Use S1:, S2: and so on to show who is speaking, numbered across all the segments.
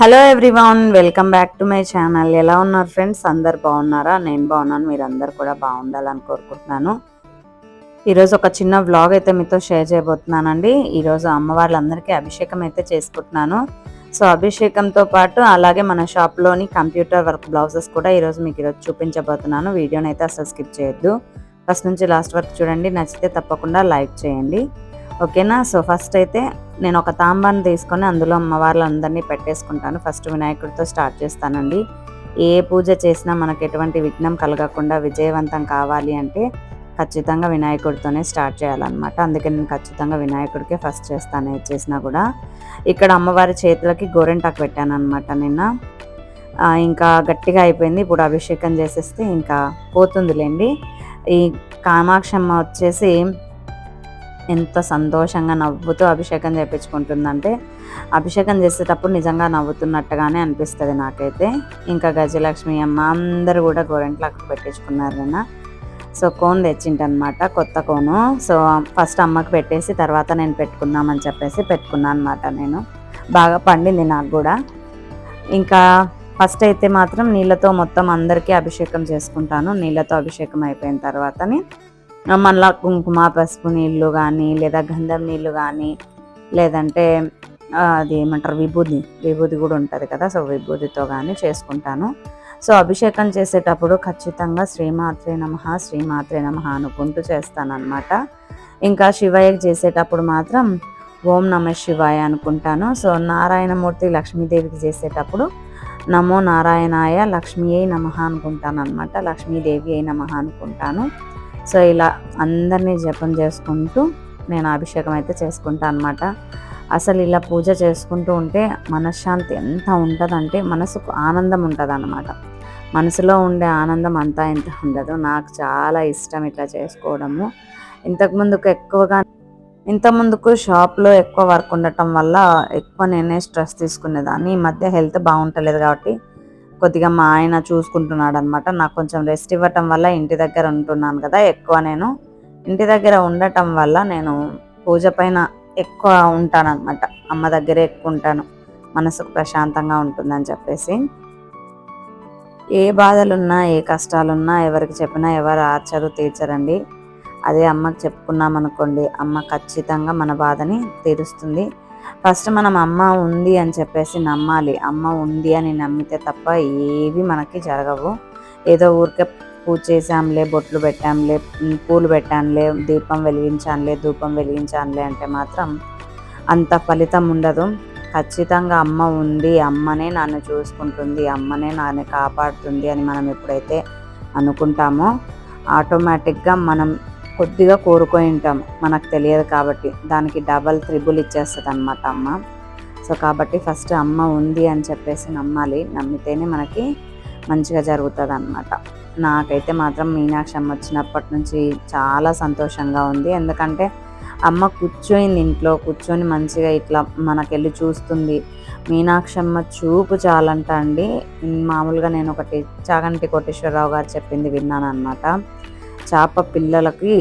S1: Hello everyone welcome back to my channel. ఎలా ఉన్నారు friends? అందరు బాగున్నారా? నేను బాగున్నాను మీరందరూ కూడా బాగుండాలని కోరుకుంటున్నాను. ఈరోజు ఒక చిన్న వ్లాగ్ అయితే మీతో షేర్ చేయబోతున్నానండి. ఈరోజు అమ్మవార్లందరికీ అభిషేకం అయితే చేసుకుంటున్నాను. సో అభిషేకంతో పాటు అలాగే మన షాప్లోని కంప్యూటర్ వర్క్ బ్లౌజెస్ కూడా ఈరోజు మీకు ఈరోజు చూపించబోతున్నాను. వీడియోని అయితే అసలు స్కిప్ చేయొద్దు. ఫస్ట్ నుంచి లాస్ట్ వరకు చూడండి. నచ్చితే తప్పకుండా లైక్ చేయండి. ఓకేనా? సో ఫస్ట్ అయితే నేను ఒక తాంబాన్ని తీసుకొని అందులో అమ్మవార్లందరినీ పెట్టేసుకుంటాను. ఫస్ట్ వినాయకుడితో స్టార్ట్ చేస్తానండి. ఏ పూజ చేసినా మనకు ఎటువంటి విఘ్నం కలగకుండా విజయవంతం కావాలి అంటే ఖచ్చితంగా వినాయకుడితోనే స్టార్ట్ చేయాలన్నమాట. అందుకే నేను ఖచ్చితంగా వినాయకుడికే ఫస్ట్ చేస్తాను ఏది చేసినా కూడా. ఇక్కడ అమ్మవారి చేతులకి గోరెంటాకు పెట్టాను అనమాట నిన్న ఇంకా గట్టిగా అయిపోయింది. ఇప్పుడు అభిషేకం చేసేస్తే ఇంకా పోతుందిలేండి. ఈ కామాక్షమ్మ వచ్చేసి ఎంత సంతోషంగా నవ్వుతూ అభిషేకం చేయించుకుంటుందంటే అభిషేకం చేసేటప్పుడు నిజంగా నవ్వుతున్నట్టుగానే అనిపిస్తుంది నాకైతే. ఇంకా గజలక్ష్మి అమ్మ అందరూ కూడా గోరెంట్లకు పెట్టించుకున్నారు నిన్న సో కోన్ తెచ్చింటనమాట కొత్త కోను. సో ఫస్ట్ అమ్మకి పెట్టేసి తర్వాత నేను పెట్టుకుందామని చెప్పేసి పెట్టుకున్నాను అనమాట నేను. బాగా పండింది నాకు కూడా. ఇంకా ఫస్ట్ అయితే మాత్రం నీళ్ళతో మొత్తం అందరికీ అభిషేకం చేసుకుంటాను. నీళ్ళతో అభిషేకం అయిపోయిన తర్వాతని. మళ్ళా కుంకుమ పసుపు నీళ్ళు కానీ లేదా గంధం నీళ్ళు కానీ లేదంటే అది ఏమంటారు విభూది విభూది కూడా ఉంటుంది కదా సో విభూదితో కానీ చేసుకుంటాను. సో అభిషేకం చేసేటప్పుడు ఖచ్చితంగా శ్రీమాత్రే నమ శ్రీమాత్రే నమ అనుకుంటూ చేస్తానన్నమాట. ఇంకా శివయ్యకి చేసేటప్పుడు మాత్రం ఓం నమ శివాయ అనుకుంటాను. సో నారాయణమూర్తి లక్ష్మీదేవికి చేసేటప్పుడు నమో నారాయణాయ లక్ష్మీ అయి నమ అనుకుంటాను అనమాట లక్ష్మీదేవి అయి నమ అనుకుంటాను. సో ఇలా అందరినీ జపం చేసుకుంటూ నేను అభిషేకం అయితే చేసుకుంటాను అనమాట అసలు ఇలా పూజ చేసుకుంటూ ఉంటే మనశ్శాంతి ఎంత ఉంటుందంటే మనసుకు ఆనందం ఉంటుంది అనమాట మనసులో ఉండే ఆనందం అంతా ఇంత ఉండదు. నాకు చాలా ఇష్టం ఇట్లా చేసుకోవడము. ఇంతకుముందుకు ఎక్కువగా ఇంతకుముందుకు షాప్లో ఎక్కువ వర్క్ ఉండటం వల్ల ఎక్కువ నేనే స్ట్రెస్ తీసుకునేదాన్ని. ఈ మధ్య హెల్త్ బాగుంటలేదు కాబట్టి కొద్దిగా మా ఆయన చూసుకుంటున్నాడు అనమాట నాకు కొంచెం రెస్ట్ ఇవ్వటం వల్ల ఇంటి దగ్గర ఉంటున్నాను కదా ఎక్కువ నేను. ఇంటి దగ్గర ఉండటం వల్ల నేను పూజ పైన ఎక్కువ ఉంటాను అనమాట అమ్మ దగ్గరే ఎక్కువ ఉంటాను. మనసుకు ప్రశాంతంగా ఉంటుందని చెప్పేసి. ఏ బాధలున్నా ఏ కష్టాలున్నా ఎవరికి చెప్పినా ఎవరు ఆర్చరు తీర్చరండి. అదే అమ్మకి చెప్పుకున్నాం అనుకోండి అమ్మ ఖచ్చితంగా మన బాధని తీరుస్తుంది. ఫస్ట్ మనం అమ్మ ఉంది అని చెప్పేసి నమ్మాలి. అమ్మ ఉంది అని నమ్మితే తప్ప ఏవి మనకి జరగవు. ఏదో ఊరికే పూజ చేసాంలే బొట్లు పెట్టాంలే పూలు పెట్టాంలే దీపం వెలిగించానులే ధూపం వెలిగించానులే అంటే మాత్రం అంత ఫలితం ఉండదు. ఖచ్చితంగా అమ్మ ఉంది అమ్మనే నన్ను చూసుకుంటుంది అమ్మనే నన్ను కాపాడుతుంది అని మనం ఎప్పుడైతే అనుకుంటామో ఆటోమేటిక్గా మనం కొద్దిగా కోరుకొని ఉంటాం మనకు తెలియదు కాబట్టి. దానికి డబల్ త్రిబుల్ ఇచ్చేస్తుంది అనమాట అమ్మ. సో కాబట్టి ఫస్ట్ అమ్మ ఉంది అని చెప్పేసి నమ్మాలి. నమ్మితేనే మనకి మంచిగా జరుగుతుంది అనమాట నాకైతే మాత్రం మీనాక్షి అమ్మ వచ్చినప్పటి నుంచి చాలా సంతోషంగా ఉంది. ఎందుకంటే అమ్మ కూర్చోయింది ఇంట్లో కూర్చొని మంచిగా ఇట్లా మనకెళ్ళి చూస్తుంది. మీనాక్షి అమ్మ చూపు చాలంట అండి మామూలుగా నేను ఒకటి చాగంటి కోటేశ్వరరావు గారు చెప్పింది విన్నాను అనమాట చేప పిల్లలకి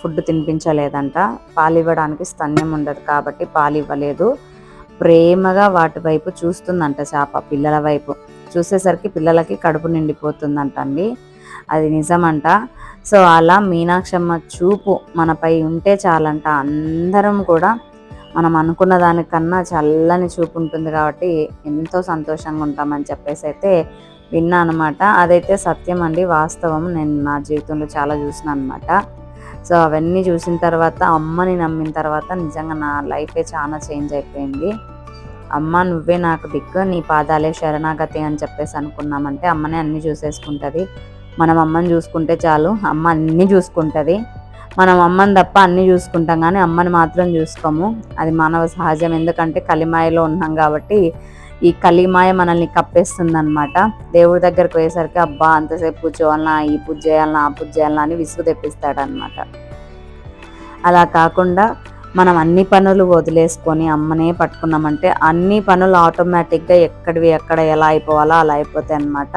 S1: ఫుడ్ తినిపించలేదంట. పాలు ఇవ్వడానికి స్తన్యం ఉండదు కాబట్టి పాలు ఇవ్వలేదు. ప్రేమగా వాటి వైపు చూస్తుందంట చేప పిల్లల వైపు. చూసేసరికి పిల్లలకి కడుపు నిండిపోతుందంట అండి. అది నిజమంట. సో అలా మీనాక్షమ్మ చూపు మనపై ఉంటే చాలంట. అందరం కూడా మనం అనుకున్న దానికన్నా చల్లని చూపు ఉంటుంది కాబట్టి ఎంతో సంతోషంగా ఉంటామని చెప్పేసి అయితే విన్నా అనమాట అదైతే సత్యం అండి వాస్తవం. నేను నా జీవితంలో చాలా చూసిన అనమాట సో అవన్నీ చూసిన తర్వాత అమ్మని నమ్మిన తర్వాత నిజంగా నా లైఫే చాలా చేంజ్ అయిపోయింది. అమ్మ నువ్వే నాకు దిక్కు నీ పాదాలే శరణాగతి అని చెప్పేసి అనుకున్నామంటే అమ్మనే అన్ని చూసేసుకుంటుంది. మనం అమ్మని చూసుకుంటే చాలు అమ్మ అన్నీ చూసుకుంటుంది. మనం అమ్మని తప్ప అన్నీ చూసుకుంటాం కానీ అమ్మని మాత్రం చూసుకోము. అది మానవ సహజం. ఎందుకంటే కలిమాయలో ఉన్నాం కాబట్టి ఈ కలిమాయ మనల్ని కప్పేస్తుంది అనమాట దేవుడి దగ్గరకు పోయేసరికి అబ్బా అంతసేపు కూర్చోవాలన్నా ఈ పూజ చేయాలన్నా ఆ పూజ చేయాలన్నా అని విసుగు తెప్పిస్తాడనమాట అలా కాకుండా మనం అన్ని పనులు వదిలేసుకొని అమ్మనే పట్టుకున్నామంటే అన్ని పనులు ఆటోమేటిక్గా ఎక్కడివి ఎక్కడ ఎలా అయిపోవాలో అలా అయిపోతాయి అనమాట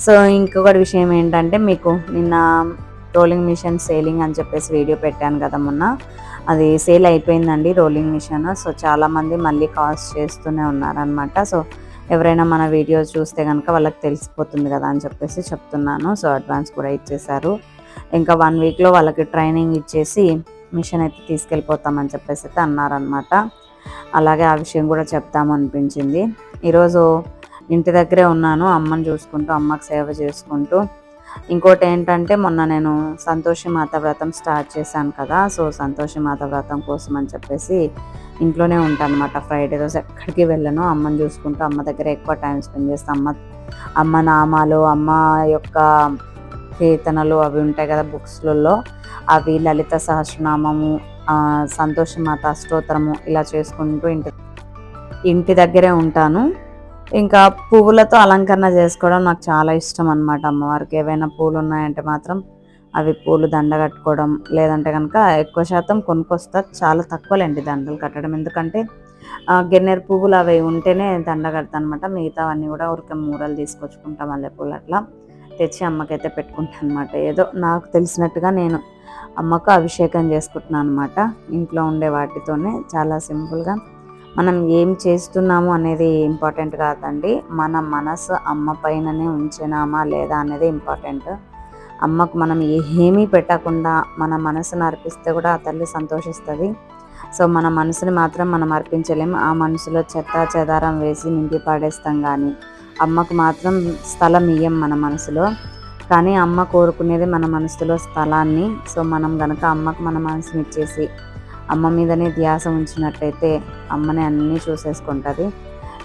S1: సో ఇంకొకటి విషయం ఏంటంటే మీకు నిన్న రోలింగ్ మిషన్ సేలింగ్ అని చెప్పేసి వీడియో పెట్టాను కదా మొన్న. అది సేల్ అయిపోయిందండి రోలింగ్ మిషన్. సో చాలామంది మళ్ళీ కాస్ట్ చేస్తూనే ఉన్నారనమాట సో ఎవరైనా మన వీడియోస్ చూస్తే కనుక వాళ్ళకి తెలిసిపోతుంది కదా అని చెప్పేసి చెప్తున్నాను. సో అడ్వాన్స్ కూడా ఇచ్చేశారు. ఇంకా వన్ వీక్లో వాళ్ళకి ట్రైనింగ్ ఇచ్చేసి మిషన్ అయితే తీసుకెళ్ళిపోతామని చెప్పేసి అయితే అన్నారనమాట అలాగే ఆ విషయం కూడా చెప్తాము అనిపించింది. ఈరోజు ఇంటి దగ్గరే ఉన్నాను. అమ్మని చూసుకుంటూ అమ్మకి సేవ చేసుకుంటూ ఇంకోటి ఏంటంటే మొన్న నేను సంతోషి మాత వ్రతం స్టార్ట్ చేశాను కదా సో సంతోషి మాత వ్రతం కోసం అని చెప్పేసి ఇంట్లోనే ఉంటాను అనమాట ఫ్రైడే రోజు ఎక్కడికి వెళ్ళను అమ్మని చూసుకుంటూ అమ్మ దగ్గర ఎక్కువ టైం స్పెండ్ చేస్తాను అమ్మ అమ్మ నామాలు అమ్మ యొక్క కీర్తనలు అవి ఉంటాయి కదా బుక్స్లలో అవి లలిత సహస్రనామము సంతోషమాత అష్టోత్తరము ఇలా చేసుకుంటూ ఇంటి ఇంటి దగ్గరే ఉంటాను. ఇంకా పువ్వులతో అలంకరణ చేసుకోవడం నాకు చాలా ఇష్టం అనమాట అమ్మవారికి. ఏవైనా పూలు ఉన్నాయంటే మాత్రం అవి పూలు దండ కట్టుకోవడం లేదంటే కనుక ఎక్కువ శాతం కొనుక్కొస్తా. చాలా తక్కువలేండి దండలు కట్టడం. ఎందుకంటే గెన్నెర పువ్వులు అవి ఉంటేనే దండ కడతా అనమాట మిగతావన్నీ కూడా ఊరికే మూరలు తీసుకొచ్చుకుంటాం మల్లెపూలు అట్లా. తెచ్చి అమ్మకైతే పెట్టుకుంటాను అనమాట ఏదో నాకు తెలిసినట్టుగా నేను అమ్మకు అభిషేకం చేసుకుంటున్నాను అనమాట ఇంట్లో ఉండే వాటితోనే చాలా సింపుల్గా మనం ఏం చేస్తున్నాము అనేది ఇంపార్టెంట్ కాదండి. మన మనసు అమ్మ పైననే ఉంచినామా లేదా అనేది ఇంపార్టెంట్ అమ్మకు మనం ఏమీ పెట్టకుండా మన మనసును అర్పిస్తే కూడా ఆ తల్లి సంతోషిస్తుంది. సో మన మనసుని మాత్రం మనం అర్పించలేము ఆ మనసులో చెత్త చెదారం వేసి నింపి పాడేస్తాం కానీ అమ్మకు మాత్రం స్థలం ఇయ్యం మన మనసులో. కానీ అమ్మ కోరుకునేది మన మనసులో స్థలాన్ని. సో మనం కనుక అమ్మకు మన మనసుని ఇచ్చేసి అమ్మ మీదనే ధ్యాస ఉంచినట్లయితే అమ్మని అన్నీ చూసేసుకుంటుంది.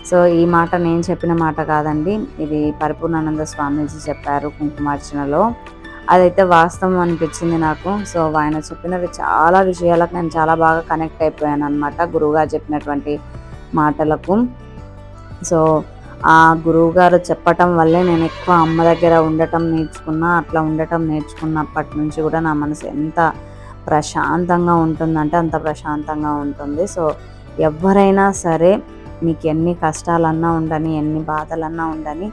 S1: సో ఈ మాట నేను చెప్పిన మాట కాదండి. ఇది పరిపూర్ణానంద స్వామీజీ చెప్పారు కుంకుమార్చనలో. అదైతే వాస్తవం అనిపించింది నాకు. సో ఆయన చెప్పినవి చాలా విషయాలకు నేను చాలా బాగా కనెక్ట్ అయిపోయాను అనమాట గురువుగారు చెప్పినటువంటి మాటలకు. సో ఆ గురువుగారు చెప్పటం వల్లే నేను ఎక్కువ అమ్మ దగ్గర ఉండటం నేర్చుకున్నా అట్లా ఉండటం నేర్చుకున్నప్పటి నుంచి కూడా నా మనసు ఎంత ప్రశాంతంగా ఉంటుందంటే అంత ప్రశాంతంగా ఉంటుంది. సో ఎవరైనా సరే మీకు ఎన్ని కష్టాలన్నా ఉండని ఎన్ని బాధలన్నా ఉండని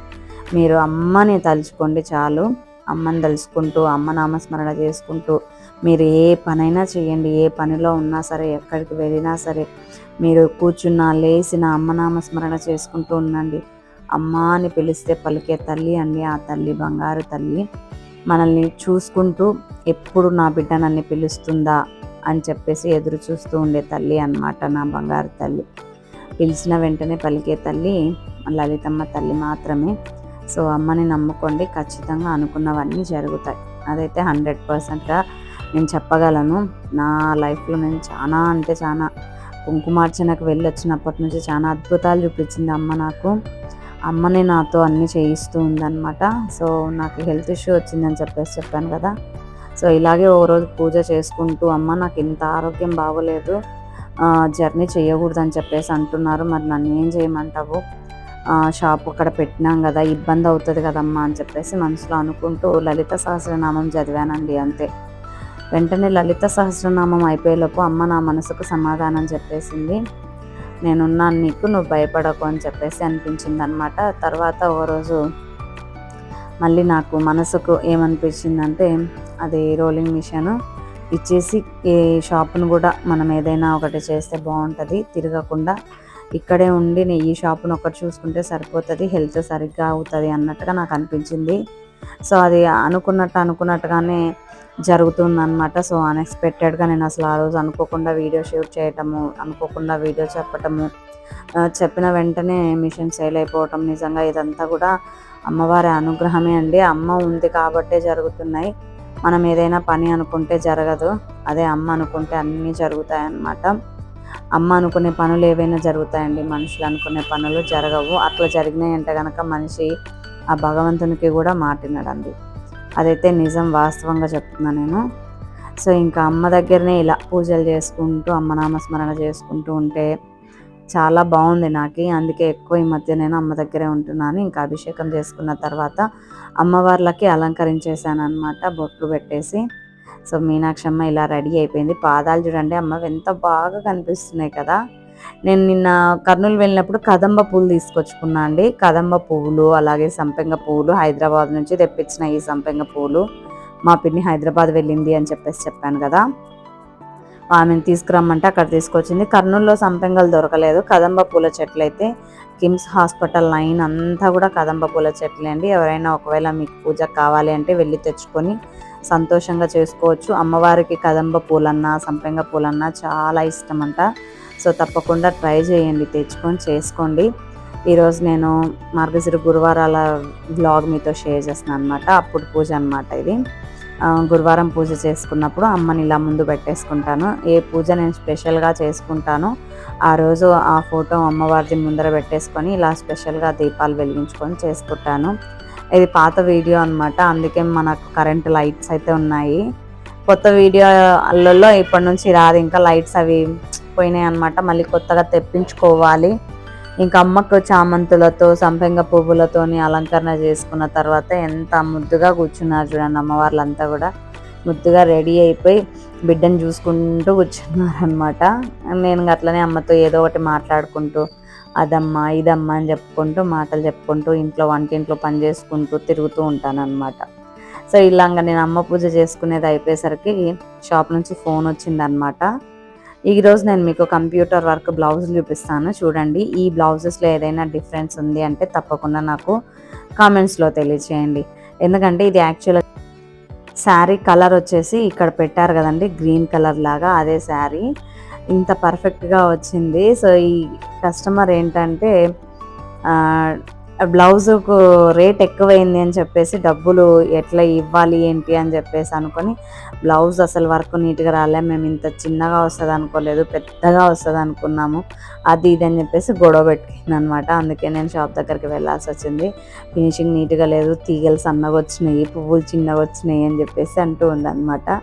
S1: మీరు అమ్మని తలుచుకోండి చాలు. అమ్మని తలుచుకుంటూ అమ్మ నామస్మరణ చేసుకుంటూ మీరు ఏ పనైనా చేయండి. ఏ పనిలో ఉన్నా సరే ఎక్కడికి వెళ్ళినా సరే మీరు కూర్చున్నా లేచిన అమ్మ నామస్మరణ చేసుకుంటూ ఉండండి. అమ్మ అని పిలిస్తే పలికే తల్లి అండి. ఆ తల్లి బంగారు తల్లి. మనల్ని చూసుకుంటూ ఎప్పుడు నా బిడ్డ నన్ను పిలుస్తుందా అని చెప్పేసి ఎదురు చూస్తూ ఉండే తల్లి అనమాట నా బంగారు తల్లి. పిలిచిన వెంటనే పలికే తల్లి లలితమ్మ తల్లి మాత్రమే. సో అమ్మని నమ్ముకోండి ఖచ్చితంగా అనుకున్నవన్నీ జరుగుతాయి. అదైతే హండ్రెడ్ పర్సెంట్గా నేను చెప్పగలను. నా లైఫ్లో నేను చాలా అంటే చాలా కుంకుమార్చనకు వెళ్ళొచ్చినప్పటి నుంచి చాలా అద్భుతాలు చూపించింది అమ్మ నాకు. అమ్మని నాతో అన్నీ చేయిస్తూ ఉందన్నమాట. సో నాకు హెల్త్ ఇష్యూ వచ్చిందని చెప్పేసి చెప్పాను కదా. సో ఇలాగే ఓ రోజు పూజ చేసుకుంటూ అమ్మ నాకు ఇంత ఆరోగ్యం బాగోలేదు. జర్నీ చేయకూడదని చెప్పేసి అంటున్నారు. మరి నన్ను ఏం చేయమంటావు? షాప్ అక్కడ పెట్టినాం కదా ఇబ్బంది అవుతుంది కదమ్మా అని చెప్పేసి మనసులో అనుకుంటూ లలిత సహస్రనామం చదివానండి అంతే. వెంటనే లలిత సహస్రనామం అయిపోయేలోపు అమ్మ నా మనసుకు సమాధానం చెప్పేసింది. నేనున్నాను నీకు నువ్వు భయపడకు అని చెప్పేసి అనిపించింది అనమాట తర్వాత ఓ రోజు మళ్ళీ నాకు మనసుకు ఏమనిపించిందంటే అది రోలింగ్ మిషన్ ఇచ్చేసి ఈ షాప్ను కూడా మనం ఏదైనా ఒకటి చేస్తే బాగుంటుంది తిరగకుండా ఇక్కడే ఉండి నేను ఈ షాప్ను ఒకటి చూసుకుంటే సరిపోతుంది హెల్త్ సరిగ్గా అవుతుంది అన్నట్టుగా నాకు అనిపించింది. సో అది అనుకున్నట్టు అనుకున్నట్టుగానే జరుగుతుందనమాట సో అన్ఎక్స్పెక్టెడ్గా నేను అసలు ఆ రోజు అనుకోకుండా వీడియో షూట్ చేయటము అనుకోకుండా వీడియో చెప్పటము చెప్పిన వెంటనే మిషన్ సేల్ అయిపోవటం నిజంగా ఇదంతా కూడా అమ్మవారి అనుగ్రహమే అండి. అమ్మ ఉంది కాబట్టే జరుగుతున్నాయి. మనం ఏదైనా పని అనుకుంటే జరగదు. అదే అమ్మ అనుకుంటే అన్నీ జరుగుతాయి అన్నమాట అమ్మ అనుకునే పనులు ఏవైనా జరుగుతాయండి. మనుషులు అనుకునే పనులు జరగవు. అట్లా జరిగినాయంటే కనుక మనిషి ఆ భగవంతునికి కూడా మాటినాడండి అదైతే నిజం వాస్తవంగా చెప్తున్నా నేను. సో ఇంకా అమ్మ దగ్గరనే ఇలా పూజలు చేసుకుంటూ అమ్మ నామస్మరణ చేసుకుంటూ ఉంటే చాలా బాగుంది నాకు. అందుకే ఎక్కువ ఈ మధ్య నేను అమ్మ దగ్గరే ఉంటున్నాను. ఇంకా అభిషేకం చేసుకున్న తర్వాత అమ్మవార్లకి అలంకరించేసాను అనమాట బొట్లు పెట్టేసి. సో మీనాక్షమ్మ ఇలా రెడీ అయిపోయింది. పాదాలు చూడండి అమ్మ ఎంత బాగా కనిపిస్తున్నాయి కదా. నేను నిన్న కర్నూలు వెళ్ళినప్పుడు కదంబ పూలు తీసుకొచ్చుకున్నా అండి. కదంబ పువ్వులు అలాగే సంపెంగ పువ్వులు హైదరాబాద్ నుంచి తెప్పించిన ఈ సంపెంగ పువ్వులు మా పిన్ని హైదరాబాద్ వెళ్ళింది అని చెప్పేసి చెప్పాను కదా. ఆమెను తీసుకురమ్మంటే అక్కడ తీసుకొచ్చింది. కర్నూలులో సంపెంగలు దొరకలేదు. కదంబ పూల చెట్లు అయితే కిమ్స్ హాస్పిటల్ లైన్ అంతా కూడా కదంబ పూల చెట్లే అండి. ఎవరైనా ఒకవేళ మీకు పూజ కావాలి అంటే వెళ్ళి తెచ్చుకొని సంతోషంగా చేసుకోవచ్చు. అమ్మవారికి కదంబ పూలన్నా సంపెంగ పూలన్నా చాలా ఇష్టం అంట సో తప్పకుండా ట్రై చేయండి తెచ్చుకొని చేసుకోండి. ఈరోజు నేను మార్గశిర గురువారాల బ్లాగ్ మీతో షేర్ చేస్తున్నాను అనమాట అప్పుడు పూజ అనమాట ఇది. గురువారం పూజ చేసుకున్నప్పుడు అమ్మని ఇలా ముందు పెట్టేసుకుంటాను. ఏ పూజ నేను స్పెషల్గా చేసుకుంటాను ఆ రోజు ఆ ఫోటో అమ్మవారిది ముందర పెట్టేసుకొని ఇలా స్పెషల్గా దీపాలు వెలిగించుకొని చేసుకుంటాను. ఇది పాత వీడియో అనమాట అందుకే మనకు కరెంట్ లైట్స్ అయితే ఉన్నాయి. కొత్త వీడియోలలో ఇప్పటి నుంచి రాదు. ఇంకా లైట్స్ అవి పోయినాయి అనమాట మళ్ళీ కొత్తగా తెప్పించుకోవాలి. ఇంకా అమ్మకు చామంతులతో సంపెంగ పువ్వులతోని అలంకరణ చేసుకున్న తర్వాత ఎంత ముద్దుగా కూర్చున్నారు చూడండి అమ్మవార్లంతా కూడా. ముద్దుగా రెడీ అయిపోయి బిడ్డను చూసుకుంటూ కూర్చున్నారు అనమాట నేను అట్లనే అమ్మతో ఏదో ఒకటి మాట్లాడుకుంటూ అదమ్మా ఇదమ్మా అని చెప్పుకుంటూ మాటలు చెప్పుకుంటూ ఇంట్లో వంటింట్లో పని చేసుకుంటూ తిరుగుతూ ఉంటాను అనమాట సో ఇలాగా నేను అమ్మ పూజ చేసుకునేది అయిపోయేసరికి షాప్ నుంచి ఫోన్ వచ్చిందనమాట ఈరోజు నేను మీకు కంప్యూటర్ వర్క్ బ్లౌజ్ చూపిస్తాను. చూడండి ఈ బ్లౌజెస్లో ఏదైనా డిఫరెన్స్ ఉంది అంటే తప్పకుండా నాకు కామెంట్స్లో తెలియచేయండి. ఎందుకంటే ఇది యాక్చువల్గా శారీ కలర్ వచ్చేసి ఇక్కడ పెట్టారు కదండి గ్రీన్ కలర్ లాగా అదే శారీ. ఇంత పర్ఫెక్ట్గా వచ్చింది. సో ఈ కస్టమర్ ఏంటంటే బ్లౌజుకు రేట్ ఎక్కువైంది అని చెప్పేసి డబ్బులు ఎట్లా ఇవ్వాలి ఏంటి అని చెప్పేసి అనుకొని బ్లౌజ్ అసలు వర్క్ నీట్గా రాలే. మేము ఇంత చిన్నగా వస్తుంది అనుకోలేదు పెద్దగా వస్తుంది అనుకున్నాము. అది ఇది అని చెప్పేసి గొడవ పెట్టుకుంది అనమాట అందుకే నేను షాప్ దగ్గరికి వెళ్ళాల్సి వచ్చింది. ఫినిషింగ్ నీట్గా లేదు తీగలు సన్నగా వచ్చినాయి పువ్వులు చిన్నగా వచ్చినాయి అని చెప్పేసి అంటూ ఉందన్నమాట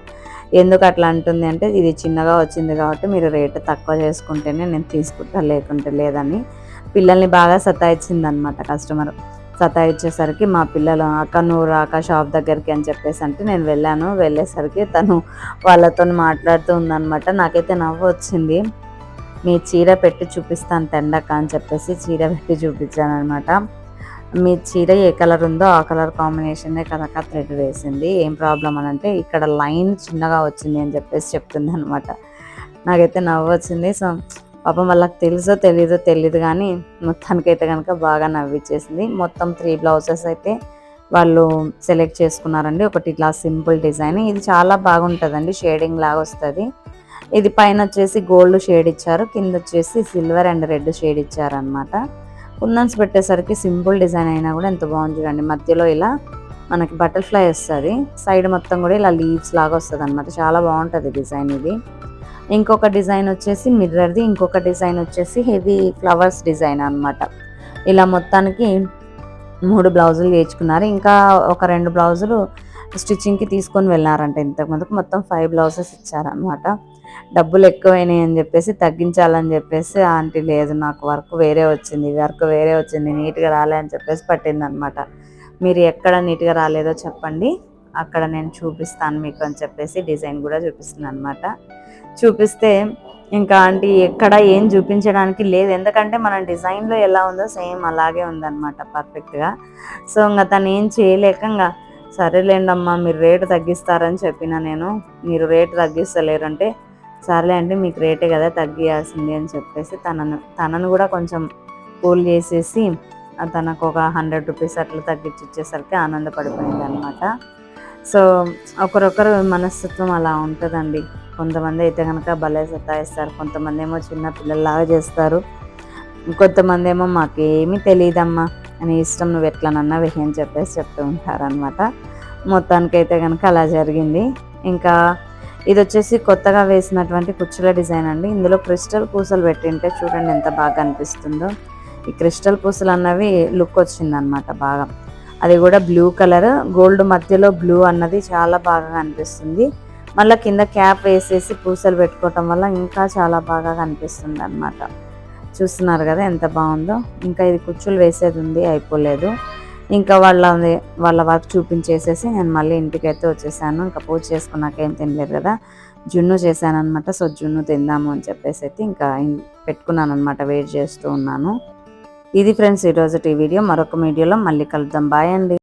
S1: ఎందుకు అట్లా అంటుంది అంటే ఇది చిన్నగా వచ్చింది కాబట్టి మీరు రేటు తక్కువ చేసుకుంటేనే నేను తీసుకుంటా లేకుంటే లేదని. పిల్లల్ని బాగా సతాయించింది అనమాట కస్టమర్. సతాయించేసరికి మా పిల్లలు అక్క నువ్వు రాక షాప్ దగ్గరికి అని చెప్పేసి అంటే నేను వెళ్ళాను. వెళ్ళేసరికి తను వాళ్ళతో మాట్లాడుతూ ఉందనమాట నాకైతే నవ్వు వచ్చింది. మీ చీర పెట్టి చూపిస్తాను తెండక అని చెప్పేసి చీర పెట్టి చూపించాను అనమాట మీ చీర ఏ కలర్ ఉందో ఆ కలర్ కాంబినేషనే కనుక థ్రెడ్ వేసింది. ఏం ప్రాబ్లం అని అంటే ఇక్కడ లైన్ చిన్నగా వచ్చింది అని చెప్పేసి చెప్తుంది అనమాట నాకైతే నవ్వు వచ్చింది. సో పాపం వాళ్ళకి తెలుసో తెలీదో తెలియదు కానీ మొత్తానికైతే కనుక బాగా నవ్విచ్చేసింది. మొత్తం త్రీ బ్లౌజెస్ అయితే వాళ్ళు సెలెక్ట్ చేసుకున్నారండి. ఒకటి ఇట్లా సింపుల్ డిజైన్ ఇది చాలా బాగుంటుందండి. షేడింగ్ లాగా వస్తుంది. ఇది పైన వచ్చేసి గోల్డ్ షేడ్ ఇచ్చారు. కింద వచ్చేసి సిల్వర్ అండ్ రెడ్ షేడ్ ఇచ్చారనమాట కుందన్స్ పెట్టేసరికి సింపుల్ డిజైన్ అయినా కూడా ఎంత బాగుంది చూడండి. మధ్యలో ఇలా మనకి బటర్ఫ్లై వస్తుంది. సైడ్ మొత్తం కూడా ఇలా లీవ్స్ లాగా వస్తుంది అనమాట చాలా బాగుంటుంది డిజైన్ ఇది. ఇంకొక డిజైన్ వచ్చేసి మిర్రర్ది ఇంకొక డిజైన్ వచ్చేసి హెవీ ఫ్లవర్స్ డిజైన్ అనమాట ఇలా మొత్తానికి మూడు బ్లౌజులు వేయించుకున్నారు ఇంకా ఒక రెండు బ్లౌజులు స్టిచ్చింగ్కి తీసుకొని వెళ్ళారంట ఇంతకుముందుకు. మొత్తం ఫైవ్ బ్లౌజెస్ ఇచ్చారనమాట డబ్బులు ఎక్కువైనాయి అని చెప్పేసి తగ్గించాలని చెప్పేసి ఆంటీ లేదు నాకు వర్క్ వేరే వచ్చింది వర్క్ వేరే వచ్చింది నీట్గా రాలే అని చెప్పేసి పట్టింది అనమాట మీరు ఎక్కడ నీట్గా రాలేదో చెప్పండి అక్కడ నేను చూపిస్తాను మీకు అని చెప్పేసి డిజైన్ కూడా చూపిస్తుంది అనమాట చూపిస్తే ఇంకా ఆంటీ ఎక్కడ ఏం చూపించడానికి లేదు. ఎందుకంటే మన డిజైన్లో ఎలా ఉందో సేమ్ అలాగే ఉందన్నమాట పర్ఫెక్ట్గా. సో ఇంకా తను ఏం చేయలేక ఇంకా మీరు రేటు తగ్గిస్తారని చెప్పిన నేను. మీరు రేటు తగ్గిస్తలేరు అంటే సరేలే అంటే మీకు రేటే కదా తగ్గియాల్సింది అని చెప్పేసి తనను తనను కూడా కొంచెం కూల్ చేసేసి తనకు ఒక హండ్రెడ్ రూపీస్ అట్లా తగ్గించి ఇచ్చేసరికి ఆనందపడిపోయింది అనమాట సో ఒకరొకరు మనస్తత్వం అలా ఉంటుందండి. కొంతమంది అయితే కనుక భలే సతాయిస్తారు. కొంతమంది ఏమో చిన్న పిల్లల్లాగా చేస్తారు. కొంతమంది ఏమో మాకేమీ తెలియదమ్మా అని ఇష్టం నువ్వు ఎట్లనన్నా వెయ్యి అని చెప్పేసి చెప్తూ ఉంటారనమాట మొత్తానికైతే కనుక అలా జరిగింది. ఇంకా ఇది వచ్చేసి కొత్తగా వేసినటువంటి కుచ్చుల డిజైన్ అండి. ఇందులో క్రిస్టల్ పూసలు పెట్టింటే చూడండి ఎంత బాగా అనిపిస్తుందో ఈ క్రిస్టల్ పూసలు అన్నవి లుక్ వచ్చిందనమాట బాగా. అది కూడా బ్లూ కలర్. గోల్డ్ మధ్యలో బ్లూ అన్నది చాలా బాగా కనిపిస్తుంది. మళ్ళీ కింద క్యాప్ వేసేసి పూసలు పెట్టుకోవటం వల్ల ఇంకా చాలా బాగా కనిపిస్తుంది అనమాట చూస్తున్నారు కదా ఎంత బాగుందో. ఇంకా ఇది కుచ్చులు వేసేది ఉంది అయిపోలేదు. ఇంకా వాళ్ళ వాళ్ళ వర్క్ చూపించేసేసి నేను మళ్ళీ ఇంటికి అయితే వచ్చేసాను. ఇంకా పూజ చేసుకున్నాక ఏం తినలేదు కదా. జున్ను చేశాను అనమాట సో జున్ను తిందాము అని చెప్పేసి అయితే ఇంకా పెట్టుకున్నాను అనమాట వెయిట్ చేస్తూ ఉన్నాను. ఇది ఫ్రెండ్స్ ఈరోజు ఈ వీడియో. మరొక వీడియోలో మళ్ళీ కలుద్దాం. బాయ్ అండి.